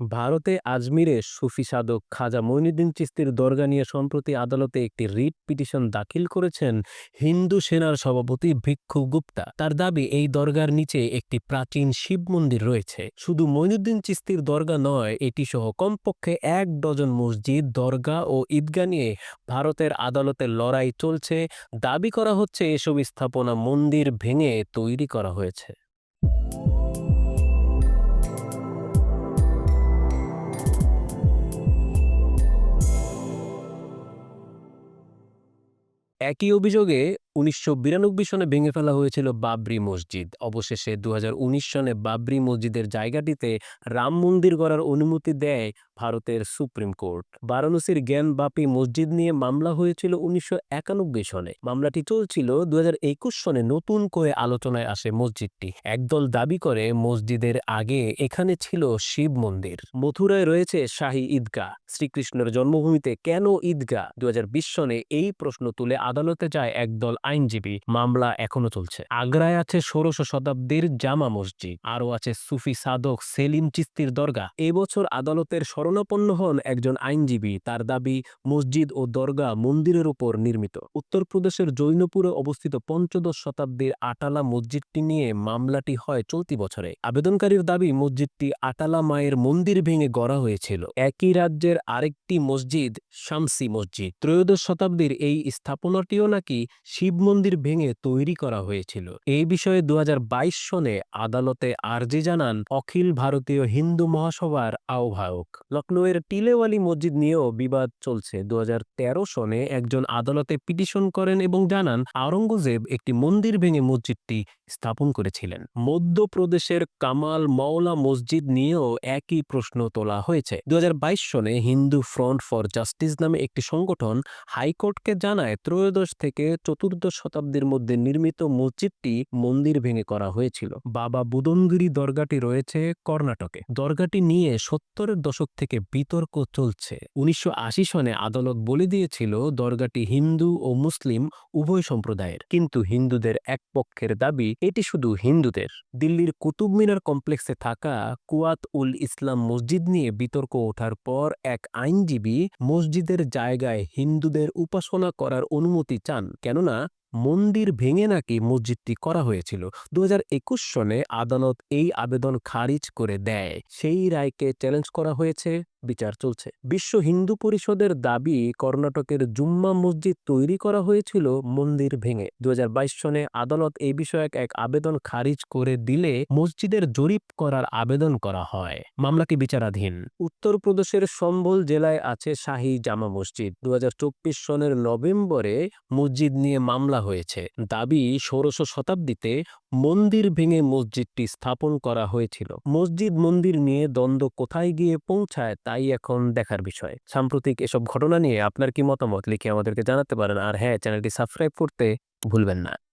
ভারতে আজমিরে সুফি সাধক খাজা মঈনুদ্দিন চিস্তির দরগা নিয়ে সম্প্রতি আদালতে একটি রিট পিটিশন দাখিল করেছেন হিন্দু সেনার সভাপতি ভিক্ষু গুপ্তা। তার দাবি, এই দরগার নিচে একটি প্রাচীন শিব মন্দির রয়েছে। শুধু মঈনুদ্দিন চিস্তির দরগা নয় এটি সহ কমপক্ষে এক ডজন মসজিদ, দরগা ও ঈদগা নিয়ে ভারতের আদালতে লড়াই চলছে। দাবি করা হচ্ছে, এসব স্থাপনা মন্দির ভেঙে তৈরি করা হয়েছে। একই অভিযোগে উনিশশো বিরানব্বই সনে ভেঙে ফেলা হয়েছিল বাবরি মসজিদ। অবশেষে দু সনে বাবরি মসজিদের জায়গাটিতে রাম মন্দির গড়ার অনুমতি দেয় ভারতের সুপ্রিম কোর্ট। বারাণসীর জ্ঞান বাপি মসজিদ নিয়ে মামলা হয়েছিল উনিশশো সনে। মামলাটি চলছিল দু সনে নতুন করে আলোচনায় আসে মসজিদটি। একদল দাবি করে মসজিদের আগে এখানে ছিল শিব মন্দির। মথুরায় রয়েছে শাহী ঈদগাহ। শ্রীকৃষ্ণের জন্মভূমিতে কেন ঈদগাহ? দু হাজার বিশ সনে এই প্রশ্ন তুলে আদালতে যায় একদল আইনজীবী মামলা এখনও চলছে আগ্রায় আছে ষোড়শ শতাব্দীর জামা মসজিদ, আরও আছে সুফি সাধক সেলিম চিস্তির দরগা। এবছর আদালতের শরণাপন্ন হন একজন আইনজীবী, তার দাবি মসজিদ ও দরগা মন্দিরের উপর নির্মিত। উত্তরপ্রদেশের জৈনপুরে অবস্থিত পঞ্চদশ শতাব্দীর আটালা মসজিদটি নিয়ে মামলাটি হয় চলতি বছরে। আবেদনকারীর দাবি, মসজিদটি আটালা মায়ের মন্দির ভেঙে গড়া হয়েছিল। একই রাজ্যের আরেকটি মসজিদ, শামসি মসজিদ। ত্রয়োদশ শতাব্দীর এই স্থাপনাটিও নাকি শিব মন্দির ভেঙে তৈরি করা হয়েছিল। এই বিষয়ে দু সনে আদালতে আর্জি জানান অখিল ভারতীয় হিন্দু মহাসভার আহ্বায়ক। লখনৌয়ের টিলেওয়ালি মসজিদ নিয়েও বিবাদ চলছে। দু সনে একজন আদালতে পিটিশন করেন এবং জানান আওরঙ্গজেব একটি মন্দির ভেঙে মসজিদটি স্থাপন করেছিলেন। মধ্যপ্রদেশের কামাল মওলা মসজিদ নিয়েও একই প্রশ্ন তোলা হয়েছে। দু হাজার বাইশ সনে হিন্দু ফ্রন্ট ফর জাস্টিস নামে একটি সংগঠন হাইকোর্টকে জানায় ত্রয়োদশ থেকে চতুর্দশ শতাব্দীর মধ্যে নির্মিত মসজিদটি মন্দির ভেঙে করা হয়েছিল। বাবা বুদনগিরি দরগাটি রয়েছে কর্ণাটকে। দরগাটি নিয়ে সত্তরের দশক থেকে বিতর্ক চলছে। উনিশশো সনে আদালত বলে দিয়েছিল, দরগাটি হিন্দু ও মুসলিম উভয় সম্প্রদায়ের। কিন্তু হিন্দুদের এক পক্ষের দাবি, এটি শুধু হিন্দুদের। দিল্লির কুতুব মিনার কমপ্লেক্সে থাকা কুয়াত উল ইসলাম মসজিদ নিয়ে বিতর্ক ওঠার পর এক আইনজীবী মসজিদের জায়গায় হিন্দুদের উপাসনা করার অনুমতি চান। কেননা মন্দির ভেঙে নাকি মসজিদটি করা হয়েছিল। দু হাজার একুশ সনে আদালত এই আবেদন খারিজ করে দেয়। সেই রায়কে চ্যালেঞ্জ করা হয়েছে। বিচার চলছে। বিশ্ব হিন্দু পরিষদের দাবি, কর্ণাটকের জুম্মা মসজিদ তৈরি করা হয়েছিল মন্দির ভেঙে। দু সনে আদালত এই বিষয়ক এক আবেদন খারিজ করে দিলে মসজিদের জরিপ করার আবেদন করা হয়। মামলাটি বিচারাধীন। উত্তরপ্রদেশের সম্বল জেলায় আছে শাহী জামা মসজিদ। দু হাজার চব্বিশ সনের নভেম্বরে মসজিদ নিয়ে মামলা হয়েছে। দাবি ষোড়শ শতাব্দীতে মন্দির ভেঙে মসজিদটি স্থাপন করা হয়েছিল। মসজিদ মন্দির নিয়ে দ্বন্দ্ব কোথায় গিয়ে পৌঁছায় তাই এখন দেখার বিষয়। সাম্প্রতিক এসব ঘটনা নিয়ে আপনার কি মতামত? লিখে আমাদেরকে জানাতে পারেন। আর হ্যাঁ চ্যানেলটি সাবস্ক্রাইব করতে ভুলবেন না।